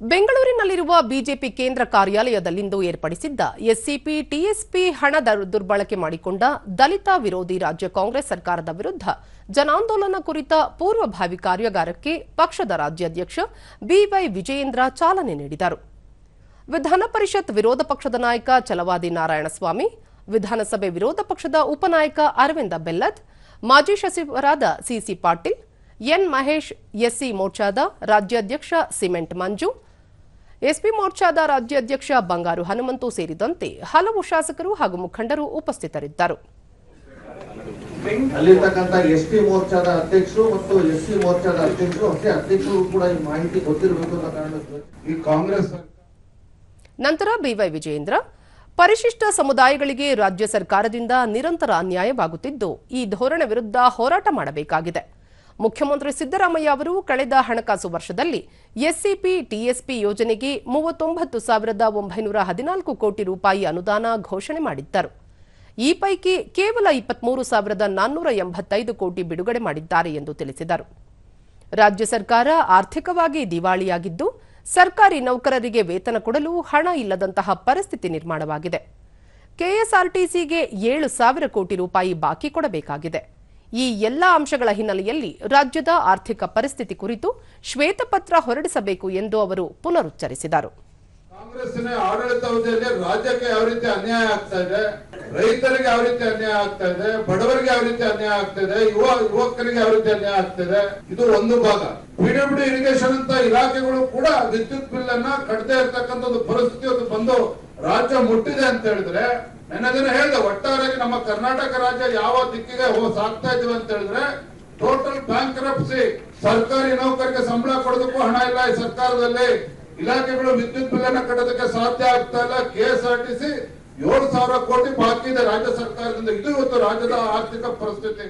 ಬೆಂಗಳೂರಿನಲ್ಲಿರುವ ಬಿಜೆಪಿ ಕೇಂದ್ರ ಕಾರ್ಯಾಲಯದಲ್ಲಿಂದು ಏರ್ಪಡಿಸಿದ್ದ ಎಸ್ಸಿಪಿ, ಟಿಎಸ್ಪಿ ಹಣ ದುರ್ಬಳಕೆ ಮಾಡಿಕೊಂಡ ದಲಿತ ವಿರೋಧಿ ರಾಜ್ಯ ಕಾಂಗ್ರೆಸ್ ಸರ್ಕಾರದ ವಿರುದ್ಧ ಜನಾಂದೋಲನ ಕುರಿತ ಪೂರ್ವಭಾವಿ ಕಾರ್ಯಾಗಾರಕ್ಕೆ ಪಕ್ಷದ ರಾಜ್ಯಾಧ್ಯಕ್ಷ ಬಿವೈ ವಿಜಯೇಂದ್ರ ಚಾಲನೆ ನೀಡಿದರು. ವಿಧಾನ ಪರಿಷತ್ ವಿರೋಧ ಪಕ್ಷದ ನಾಯಕ ಚಲವಾದಿ ನಾರಾಯಣಸ್ವಾಮಿ, ವಿಧಾನಸಭೆ ವಿರೋಧ ಪಕ್ಷದ ಉಪನಾಯಕ ಅರವಿಂದ ಬೆಲ್ಲದ್ ಮಾಜಿ ಸಚಿವರಾದ CC Patil, N. Mahesh, SC ಮೋರ್ಚಾದ ರಾಜ್ಯಾಧ್ಯಕ್ಷ ಸಿಮೆಂಟ್ ಮಂಜು ಎಸ್ಪಿ ಮೋರ್ಚಾದ ರಾಜ್ಯಾಧ್ಯಕ್ಷ ಬಂಗಾರು ಹನುಮಂತು ಸೇರಿದಂತೆ ಹಲವು ಶಾಸಕರು ಹಾಗೂ ಮುಖಂಡರು ಉಪಸ್ಥಿತರಿದ್ದರು. ಅಲ್ಲಿರ್ತಕ್ಕಂಥ ಎಸ್ ಪಿ ಮೋರ್ಚಾದ ಅಧ್ಯಕ್ಷರು ಮತ್ತು ಎಸ್ ಸಿ ಮೋರ್ಚಾದ ಅಧ್ಯಕ್ಷರು ಅಷ್ಟೇ ಅಧ್ಯಕ್ಷರು ಕೂಡ ಈ ಮಾಹಿತಿ ಗೊತ್ತಿರಬೇಕು ಅನ್ನೋ ಕಾರಣಕ್ಕೆ ಈ ಕಾಂಗ್ರೆಸ್ ನಂತರ ಬಿವೈ ವಿಜಯೇಂದ್ರ ಪರಿಶಿಷ್ಟ ಸಮುದಾಯಗಳಿಗೆ ರಾಜ್ಯ ಸರ್ಕಾರದಿಂದ ನಿರಂತರ ಅನ್ಯಾಯವಾಗುತ್ತಿದ್ದು ಈ ಧೋರಣೆ ವಿರುದ್ಧ ಹೋರಾಟ ಮಾಡಬೇಕಾಗಿದೆ. ಮುಖ್ಯಮಂತ್ರಿ ಸಿದ್ದರಾಮಯ್ಯ ಅವರು ಕಳೆದ ಹಣಕಾಸು ವರ್ಷದಲ್ಲಿ ಎಸ್ಸಿಪಿ, ಟಿಎಸ್ಪಿ ಯೋಜನೆಗೆ ಮೂವತ್ತೊಂಬತ್ತು ಸಾವಿರದ ಒಂಬೈನೂರ ಹದಿನಾಲ್ಕು ಕೋಟಿ ರೂಪಾಯಿ ಅನುದಾನ ಘೋಷಣೆ ಮಾಡಿದ್ದರು. ಈ ಪೈಕಿ ಕೇವಲ ಇಪ್ಪತ್ಮೂರು ಸಾವಿರದ ನಾನ್ನೂರ ಎಂಬತ್ತೈದು ಕೋಟಿ ಬಿಡುಗಡೆ ಮಾಡಿದ್ದಾರೆ ಎಂದು ತಿಳಿಸಿದರು. ರಾಜ್ಯ ಸರ್ಕಾರ ಆರ್ಥಿಕವಾಗಿ ದಿವಾಳಿಯಾಗಿದ್ದು, ಸರ್ಕಾರಿ ನೌಕರರಿಗೆ ವೇತನ ಕೊಡಲು ಹಣ ಇಲ್ಲದಂತಹ ಪರಿಸ್ಥಿತಿ ನಿರ್ಮಾಣವಾಗಿದೆ. ಕೆಎಸ್ಆರ್ಟಿಸಿಗೆ ಏಳು ಸಾವಿರ ಕೋಟಿ ರೂಪಾಯಿ ಬಾಕಿ ಕೊಡಬೇಕಾಗಿದೆ. ಈ ಎಲ್ಲ ಅಂಶಗಳ ಹಿನ್ನೆಲೆಯಲ್ಲಿ ರಾಜ್ಯದ ಆರ್ಥಿಕ ಪರಿಸ್ಥಿತಿ ಕುರಿತು ಶ್ವೇತಪತ್ರ ಹೊರಡಿಸಬೇಕು ಎಂದು ಅವರು ಪುನರುಚ್ಚರಿಸಿದರು. ಕಾಂಗ್ರೆಸ್ನ ಆಡಳಿತಾವಧಿಯಲ್ಲಿ ರಾಜ್ಯಕ್ಕೆ ಯಾವ ರೀತಿ ಅನ್ಯಾಯ ಆಗ್ತಾ ಇದೆ, ರೈತರಿಗೆ ಯಾವ ರೀತಿ ಅನ್ಯಾಯ ಆಗ್ತಾ ಇದೆ, ಬಡವರಿಗೆ ಯಾವ ರೀತಿ ಅನ್ಯಾಯ ಆಗ್ತಾ ಇದೆ, ಯುವ ಯುವಕರಿಗೆ ಯಾವ ರೀತಿ ಅನ್ಯಾಯ ಆಗ್ತಾ ಇದೆ, ಇದು ಒಂದು ಭಾಗ. ಪಿಡಬ್ಲ್ಯೂ ಇರಿಗೇಷನ್ ಅಂತ ಇಲಾಖೆಗಳು ಕೂಡ ವಿದ್ಯುತ್ ಬಿಲ್ ಅನ್ನ ಕಟ್ಟದೇ ಇರತಕ್ಕಂತ ಒಂದು ಪರಿಸ್ಥಿತಿ ಒಂದು ಬಂದು ರಾಜ್ಯ ಮುಟ್ಟಿದೆ ಅಂತ ಹೇಳಿದ್ರೆ ಅದನ್ನ ಹೇಳಿದೆ ಒಟ್ಟಾರೆಯಾಗಿ ನಮ್ಮ ಕರ್ನಾಟಕ ರಾಜ್ಯ ಯಾವ ದಿಕ್ಕಿಗೆ ಹೋ ಸಾಗ್ತಾ ಇದೀವಿ ಅಂತ ಹೇಳಿದ್ರೆ ಟೋಟಲ್ ಬ್ಯಾಂಕ್ ಸರ್ಕಾರಿ ನೌಕರಿಗೆ ಸಂಬಳ ಕೊಡೋದಕ್ಕೂ ಹಣ ಇಲ್ಲ ಈ ಸರ್ಕಾರದಲ್ಲಿ. ಇಲಾಖೆಗಳು ವಿದ್ಯುತ್ ಬಿಲ್ ಕಟ್ಟೋದಕ್ಕೆ ಸಾಧ್ಯ ಆಗ್ತಾ ಇಲ್ಲ. K S R T C ಏಳು ಸಾವಿರ ಕೋಟಿ ಬಾಕಿ ಇದೆ ರಾಜ್ಯ ಸರ್ಕಾರದಿಂದ. ಇದು ಇವತ್ತು ರಾಜ್ಯದ ಆರ್ಥಿಕ ಪರಿಸ್ಥಿತಿ.